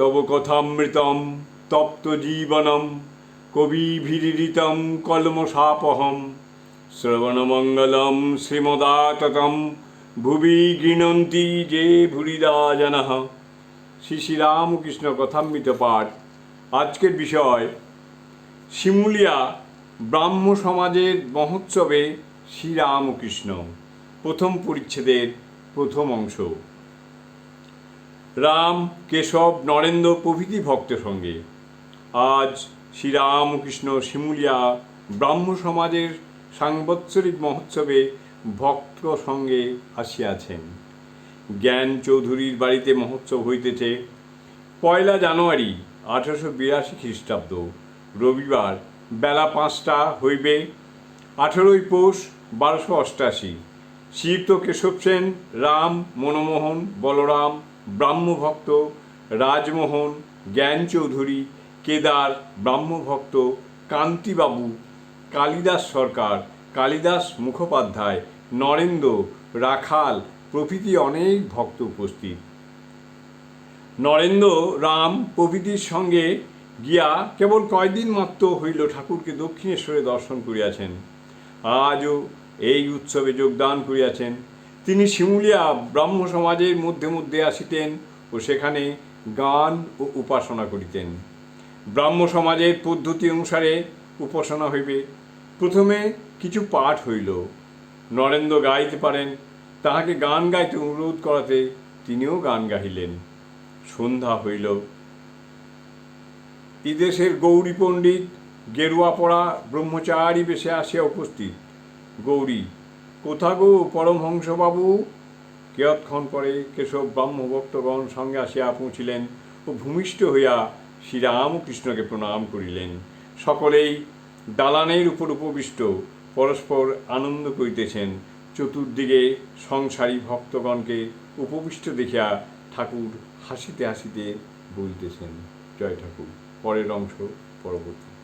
তব কথামৃতম, তপ্ত জীবনম কবিভিরিতম কলমশাপহম শ্রবণমঙ্গলম, শ্রীমদাততম, ভুবি গৃণন্তি যে ভুরিদা জনঃ শ্রী শ্রীরামকৃষ্ণ কথামৃত পাঠ। আজকের বিষয়, শিমুলিয়া ব্রাহ্ম সমাজের মহোৎসবে শ্রীরামকৃষ্ণ প্রথম পরিচ্ছেদের প্রথম অংশ। রাম, কেশব, নরেন্দ্র প্রভৃতি ভক্ত সঙ্গে। আজ শ্রীরামকৃষ্ণ শিমুলিয়া ব্রাহ্ম সমাজের সাংবৎসরিক মহোৎসবে ভক্ত সঙ্গে আসিয়াছেন। জ্ঞান চৌধুরীর বাড়িতে মহোৎসব হইতেছে পয়লা জানুয়ারি আঠারোশো বিরাশি খ্রিস্টাব্দ। রবিবার বেলা পাঁচটা হইবে আঠেরোই পৌষ বারোশো অষ্টাশি। শ্রীযুক্ত কেশব সেন, রাম, মনমোহন, বলরাম ব্রাহ্মভক্ত রাজমোহন জ্ঞান চৌধুরী কেদার, ব্রাহ্মভক্ত, কান্তিবাবু, কালিদাস সরকার, কালিদাস মুখোপাধ্যায়, নরেন্দ্র, রাখাল প্রভৃতি অনেক ভক্ত উপস্থিত। নরেন্দ্র, রাম প্রভৃতির সঙ্গে গিয়া কেবল কয়দিন মাত্র হইল ঠাকুরকে দক্ষিণেশ্বরে দর্শন করিয়াছেন। আজও এই উৎসবে যোগদান করিয়াছেন। তিনি শিমুলিয়া ব্রাহ্ম সমাজের মধ্যে মধ্যে আসিতেন ও সেখানে গান ও উপাসনা করিতেন। ব্রাহ্ম সমাজের পদ্ধতি অনুসারে উপাসনা হইবে। প্রথমে কিছু পাঠ হইল। নরেন্দ্র গাইতে পারেন, তাহাকে গান গাইতে অনুরোধ করাতে তিনিও গান গাহিলেন। সন্ধ্যা হইল। বিদেশের গৌরী পণ্ডিত গেরুয়া পড়া ব্রহ্মচারী বেশে আসিয়া উপস্থিত। গৌরী কোথা গো পরমহংসবাবু? কেয়ৎক্ষণ পরে কেশব ব্রাহ্মভক্তগণ সঙ্গে আসিয়া পৌঁছিলেন ও ভূমিষ্ঠ হইয়া শ্রীরামকৃষ্ণকে প্রণাম করিলেন। সকলেই দালানের উপর উপবিষ্ট, পরস্পর আনন্দ করিতেছেন। চতুর্দিকে সংসারী ভক্তগণকে উপবিষ্ট দেখিয়া ঠাকুর হাসিতে হাসিতে বলতেছেন, জয় ঠাকুর। পরের অংশ পরবর্তী।